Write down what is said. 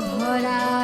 ভরা